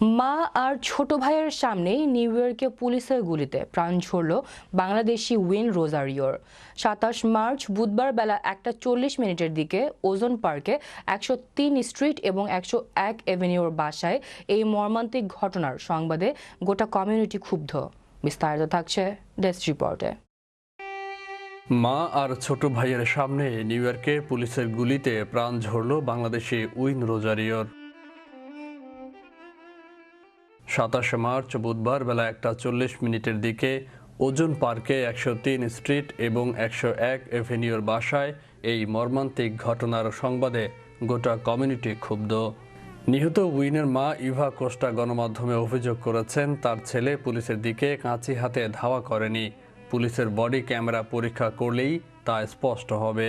মা আর ছোট ভাইয়ের সামনেই নিউ ইয়র্কে পুলিশের গুলিতে প্রাণ ঝরল বাংলাদেশি উইন রোজারিওর। সাতাশ মার্চ বুধবার বেলা একটা চল্লিশ মিনিটের দিকে ওজন পার্কে একশো তিন স্ট্রিট এবং একশো এক এভিনিউর বাসায় এই মর্মান্তিক ঘটনার সংবাদে গোটা কমিউনিটি ক্ষুব্ধ। বিস্তারিত থাকছে ডেস্ক রিপোর্টে। মা আর ছোট ভাইয়ের সামনে নিউ ইয়র্কে পুলিশের গুলিতে প্রাণ ঝরল বাংলাদেশি উইন রোজারিওর। সাতাশে মার্চ, বুধবার বেলা একটা চল্লিশ মিনিটের দিকে ওজন পার্কে একশো তিন স্ট্রিট এবং একশো এক এভিনিউর বাসায় এই মর্মান্তিক ঘটনার সংবাদে গোটা কমিউনিটি ক্ষুব্ধ। নিহত উইনের মা ইভা কোস্টা গণমাধ্যমে অভিযোগ করেছেন, তার ছেলে পুলিশের দিকে কাঁচি হাতে ধাওয়া করেনি। পুলিশের বডি ক্যামেরা পরীক্ষা করলেই তা স্পষ্ট হবে।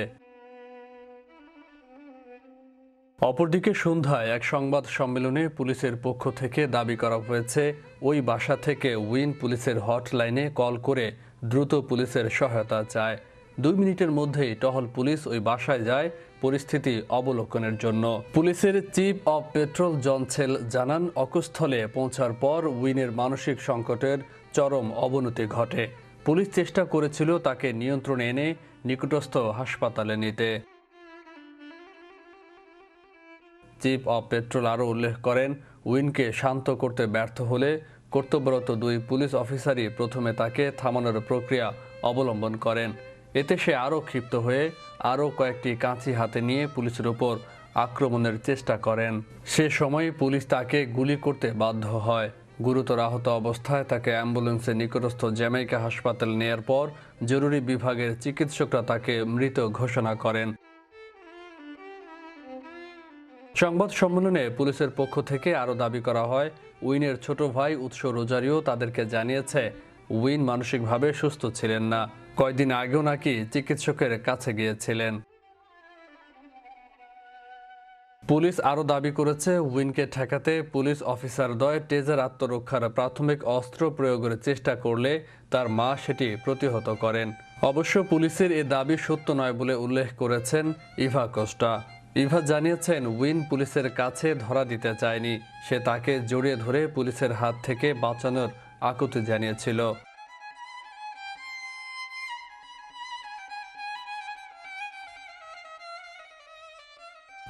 অপরদিকে সন্ধ্যায় এক সংবাদ সম্মেলনে পুলিশের পক্ষ থেকে দাবি করা হয়েছে, ওই বাসা থেকে উইন পুলিশের হটলাইনে কল করে দ্রুত পুলিশের সহায়তা চায়। দুই মিনিটের মধ্যেই টহল পুলিশ ওই বাসায় যায় পরিস্থিতি অবলোকনের জন্য। পুলিশের চিফ অব পেট্রোল জনছেল জানান, অকুস্থলে পৌঁছার পর উইনের মানসিক সংকটের চরম অবনতি ঘটে। পুলিশ চেষ্টা করেছিল তাকে নিয়ন্ত্রণে এনে নিকটস্থ হাসপাতালে নিতে। চিফ অব পেট্রোল আরও উল্লেখ করেন, উইনকে শান্ত করতে ব্যর্থ হলে কর্তব্যরত দুই পুলিশ অফিসারই প্রথমে তাকে থামানোর প্রক্রিয়া অবলম্বন করেন। এতে সে আরও ক্ষিপ্ত হয়ে আরও কয়েকটি কাঁচি হাতে নিয়ে পুলিশের উপর আক্রমণের চেষ্টা করেন। সে সময় পুলিশ তাকে গুলি করতে বাধ্য হয়। গুরুতর আহত অবস্থায় তাকে অ্যাম্বুলেন্সে নিকটস্থ জ্যামাইকা হাসপাতাল নেয়ার পর জরুরি বিভাগের চিকিৎসকরা তাকে মৃত ঘোষণা করেন। সংবাদ সম্মেলনে পুলিশের পক্ষ থেকে আরও দাবি করা হয়, উইনের ছোট ভাই উৎস রোজারিও তাদেরকে জানিয়েছে, উইন মানসিকভাবে সুস্থ ছিলেন না। কয়েকদিন আগেও নাকি চিকিৎসকের কাছে গিয়েছিলেন। পুলিশ আরও দাবি করেছে, উইনকে ঠেকাতে পুলিশ অফিসার অফিসারদ্বয় টেজার আত্মরক্ষার প্রাথমিক অস্ত্র প্রয়োগের চেষ্টা করলে তার মা সেটি প্রতিহত করেন। অবশ্য পুলিশের এ দাবি সত্য নয় বলে উল্লেখ করেছেন ইভা কোস্টা। ইভা জানিয়েছেন, উইন পুলিশের কাছে ধরা দিতে চায়নি। সে তাকে জড়িয়ে ধরে পুলিশের হাত থেকে বাঁচানোর আকুতি জানিয়েছিল।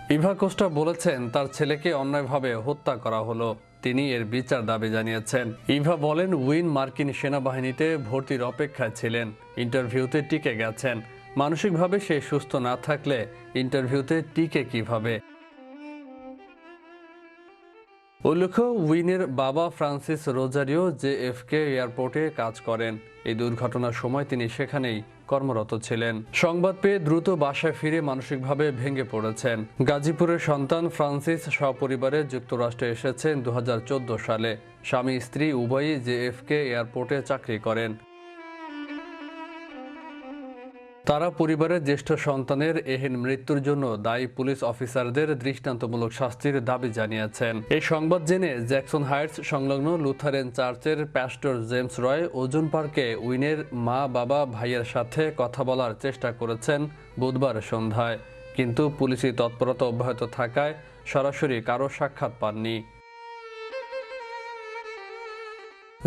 ইভা কোস্টা বলেছেন, তার ছেলেকে অন্যায়ভাবে হত্যা করা হলো। তিনি এর বিচার দাবি জানিয়েছেন। ইভা বলেন, উইন মার্কিন সেনাবাহিনীতে ভর্তির অপেক্ষায় ছিলেন। ইন্টারভিউতে টিকে গেছেন। মানসিকভাবে সে সুস্থ না থাকলে ইন্টারভিউতে টিকে কীভাবে? উল্লেখ্য, উইনের বাবা ফ্রান্সিস রোজারিও জে এফকে এয়ারপোর্টে কাজ করেন। এই দুর্ঘটনার সময় তিনি সেখানেই কর্মরত ছিলেন। সংবাদ পেয়ে দ্রুত বাসায় ফিরে মানসিকভাবে ভেঙে পড়েছেন। গাজীপুরের সন্তান ফ্রান্সিস সপরিবারে যুক্তরাষ্ট্রে এসেছেন দু হাজার চোদ্দ সালে। স্বামী, স্ত্রী উভয়ই জে এফকে এয়ারপোর্টে চাকরি করেন। তারা পরিবারের জ্যেষ্ঠ সন্তানের এহেন মৃত্যুর জন্য দায়ী পুলিশ অফিসারদের দৃষ্টান্তমূলক শাস্তির দাবি জানিয়েছেন। এই সংবাদ জেনে জ্যাকসন হাইটস সংলগ্ন লুথারেন চার্চের প্যাস্টর জেমস রয় ওজন পার্কে উইনের মা, বাবা, ভাইয়ের সাথে কথা বলার চেষ্টা করেছেন বুধবার সন্ধ্যায়। কিন্তু পুলিশি তৎপরতা অব্যাহত থাকায় সরাসরি কারও সাক্ষাৎ পাননি।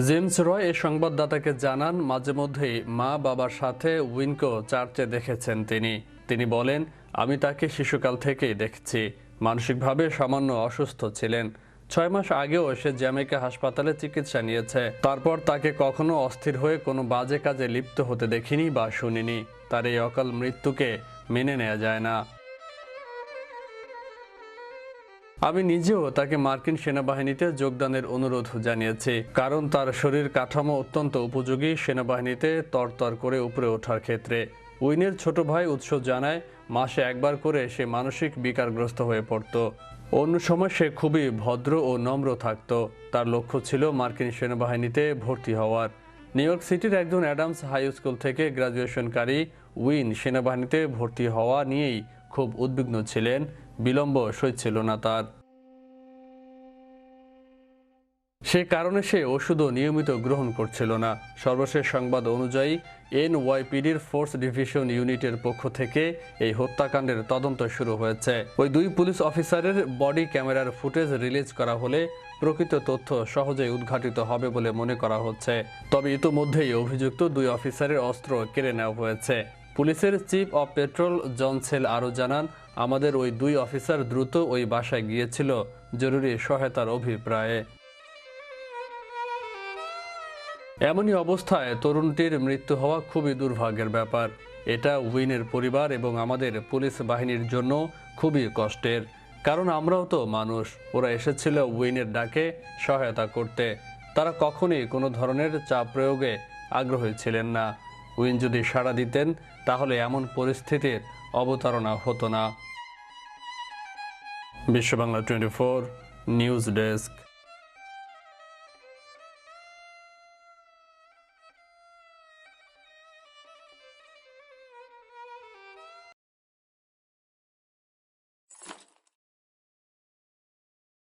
জেমস রয় এ সংবাদদাতাকে জানান, মাঝে মধ্যেই মা বাবার সাথে উইনকো চার্চে দেখেছেন তিনি। তিনি বলেন, আমি তাকে শিশুকাল থেকেই দেখছি। মানসিকভাবে সামান্য অসুস্থ ছিলেন। ছয় মাস আগেও সে জ্যামাইকা হাসপাতালে চিকিৎসা নিয়েছে। তারপর তাকে কখনো অস্থির হয়ে কোনো বাজে কাজে লিপ্ত হতে দেখিনি বা শুনিনি। তার এই অকাল মৃত্যুকে মেনে নেওয়া যায় না। আমি নিজেও তাকে মার্কিন সেনাবাহিনীতে যোগদানের অনুরোধ জানিয়েছি, কারণ তার শরীর কাঠামো অত্যন্ত উপযোগী সেনাবাহিনীতে তরতর করে উপরে ওঠার ক্ষেত্রে। উইনের ছোট ভাই উৎস জানায়, মাসে একবার করে সে মানসিক বিকারগ্রস্ত হয়ে পড়ত। অন্য সময় সে খুবই ভদ্র ও নম্র থাকত। তার লক্ষ্য ছিল মার্কিন সেনাবাহিনীতে ভর্তি হওয়ার। নিউ ইয়র্ক সিটির একজন অ্যাডামস হাই স্কুল থেকে গ্রাজুয়েশনকারী উইন সেনাবাহিনীতে ভর্তি হওয়া নিয়েই খুব উদ্বিগ্ন ছিলেন। বিলম্ব সইছিল না তার। সে কারণে সে ওষুধও নিয়মিত গ্রহণ করছিল না। সর্বশেষ সংবাদ অনুযায়ী, এনওয়াইপিডির ফোর্স ডিভিশন ইউনিটের পক্ষ থেকে এই হত্যাকাণ্ডের তদন্ত শুরু হয়েছে। ওই দুই পুলিশ অফিসারের বডি ক্যামেরার ফুটেজ রিলিজ করা হলে প্রকৃত তথ্য সহজেই উদ্ঘাটিত হবে বলে মনে করা হচ্ছে। তবে ইতোমধ্যেই অভিযুক্ত দুই অফিসারের অস্ত্র কেড়ে নেওয়া হয়েছে। পুলিশের চিফ অব পেট্রোল জনসেল আরও জানান আমাদের ওই দুই অফিসার দ্রুত ওই বাসায় গিয়েছিল, জরুরি সহায়তার অভিপ্রায়ে। এমনই অবস্থায় তরুণটির মৃত্যু হওয়া খুবই দুর্ভাগ্যের ব্যাপার। এটা উইনের পরিবার এবং আমাদের পুলিশ বাহিনীর জন্য খুবই কষ্টের। কারণ আমরাও তো মানুষ, ওরা এসেছিল উইনের ডাকে সহায়তা করতে। তারা কখনই কোনো ধরনের চাপ প্রয়োগে আগ্রহী ছিলেন না। উইন যদি সাড়া দিতেন, তাহলে এমন পরিস্থিতির অবতারণা হতো না। Bishwa Bangla twenty four news desk.